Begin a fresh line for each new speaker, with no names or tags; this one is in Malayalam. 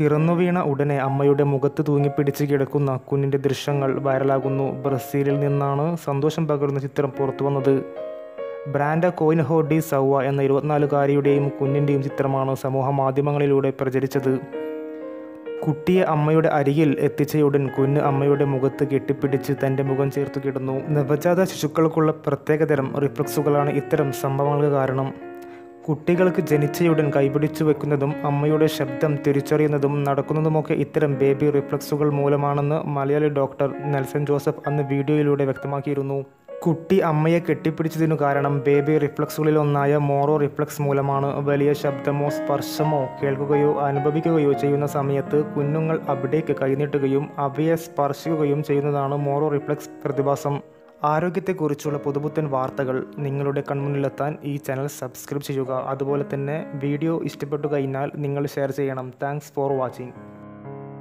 പിറന്നു വീണ ഉടനെ അമ്മയുടെ മുഖത്ത് തൂങ്ങിപ്പിടിച്ച് കിടക്കുന്ന കുഞ്ഞിന്റെ ദൃശ്യങ്ങൾ വൈറലാകുന്നു. ബ്രസീലിൽ നിന്നാണ് സന്തോഷം പകരുന്ന ചിത്രം പുറത്തു വന്നത്. ബ്രാൻഡ കോയിൻഹോ ഡി സൗവ എന്ന ഇരുപത്തിനാലുകാരിയുടെയും കുഞ്ഞിന്റെയും ചിത്രമാണ് സമൂഹ മാധ്യമങ്ങളിലൂടെ പ്രചരിച്ചത്. കുട്ടിയെ അമ്മയുടെ അരികിൽ എത്തിച്ചയുടൻ കുഞ്ഞ് അമ്മയുടെ മുഖത്ത് കെട്ടിപ്പിടിച്ച് തന്റെ മുഖം ചേർത്ത് കിടന്നു. നവജാത ശിശുക്കൾക്കുള്ള പ്രത്യേകതരം റിഫ്ലക്സുകളാണ് ഇത്തരം സംഭവങ്ങൾക്ക് കാരണം. കുട്ടികൾക്ക് ജനിച്ചയുടൻ കൈപിടിച്ചു വെക്കുന്നതും അമ്മയുടെ ശബ്ദം തിരിച്ചറിയുന്നതും നടക്കുന്നതുമൊക്കെ ഇത്തരം ബേബി റിഫ്ലക്സുകൾ മൂലമാണെന്ന് മലയാളി ഡോക്ടർ നെൽസൺ ജോസഫ് അന്ന് വീഡിയോയിലൂടെ വ്യക്തമാക്കിയിരുന്നു. കുട്ടി അമ്മയെ കെട്ടിപ്പിടിച്ചതിനു കാരണം ബേബി റിഫ്ലക്സുകളിൽ ഒന്നായ മോറോ റിഫ്ലക്സ് മൂലമാണ് വലിയ ശബ്ദമോ സ്പർശമോ കേൾക്കുകയോ അനുഭവിക്കുകയോ ചെയ്യുന്ന സമയത്ത് കുഞ്ഞുങ്ങൾ അവിടേക്ക് കൈനീട്ടുകയും അവയെ സ്പർശിക്കുകയും ചെയ്യുന്നതാണ് മോറോ റിഫ്ലക്സ് പ്രതിഭാസം. ആരോഗ്യത്തെക്കുറിച്ചുള്ള പുതുപുത്തൻ വാർത്തകൾ നിങ്ങളുടെ കൺമുന്നിലെത്താൻ ഈ ചാനൽ സബ്സ്ക്രൈബ് ചെയ്യുക. അതുപോലെ തന്നെ വീഡിയോ ഇഷ്ടപ്പെട്ടു കഴിഞ്ഞാൽ നിങ്ങൾ ഷെയർ ചെയ്യണം. Thanks for watching.